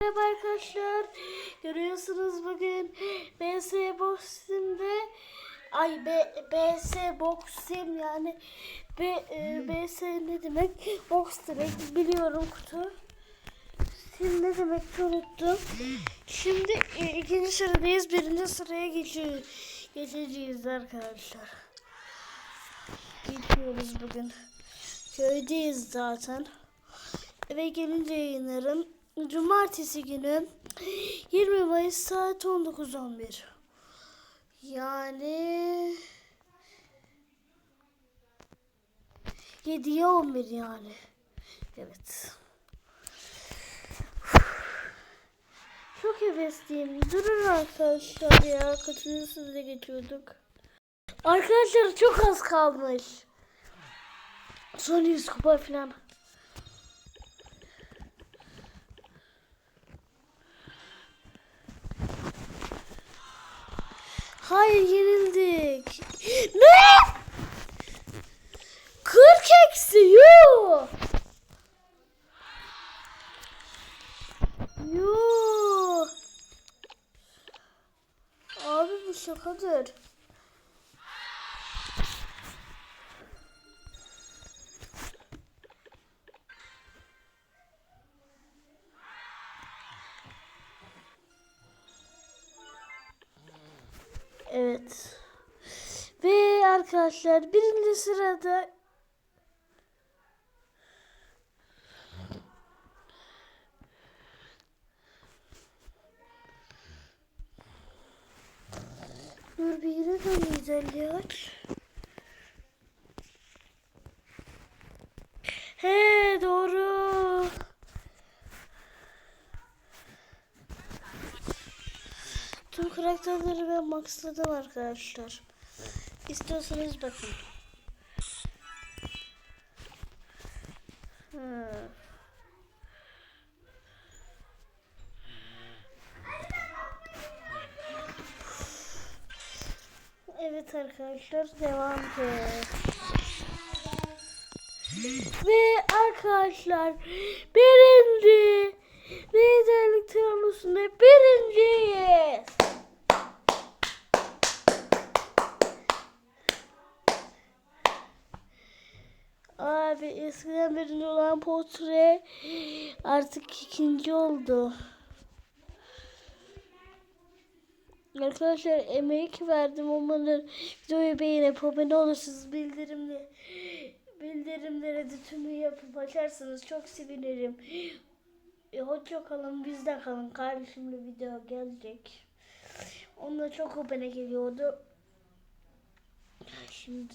Merhaba arkadaşlar. Görüyorsunuz bugün BS Boxim'de ay B, BS Boxim yani B, e, BS ne demek? Box demek biliyorum kutu. Sim ne demek unuttum. Şimdi e, ikinci sıradayız. Birinci sıraya geçiyor, geçeceğiz arkadaşlar. Geçiyoruz bugün. Köydeyiz zaten. Eve gelince yayınlarım. Cumartesi günü 20 Mayıs saat 19.11. Yani 7'ye 11 yani. Evet. Çok hevesliyim. Durun arkadaşlar ya. Kaçıncı sınıfa geçiyorduk. Arkadaşlar çok az kalmış. Son 100 kupa falan. Hayır yenildik. Ne? 40 eksi yuh. Yuh. Abi bu şakadır. Evet. Ve arkadaşlar birinci sırada Dur bir yine de güzel ya. Tüm karakterleri ben maxladım arkadaşlar. İstiyorsanız bakın. Evet arkadaşlar devam et. Ve arkadaşlar birinci liderlik tablosunda birinciyiz. Abi eskiden birinci olan portre artık ikinci oldu. Arkadaşlar emek verdim umarım videoyu beğenip abone olursunuz bildirimli bildirimlere de tümü yapıp açarsanız çok sevinirim. E, hoşça kalın bizde kalın kardeşimle video gelecek. Onunla çok abone geliyordu. Şimdi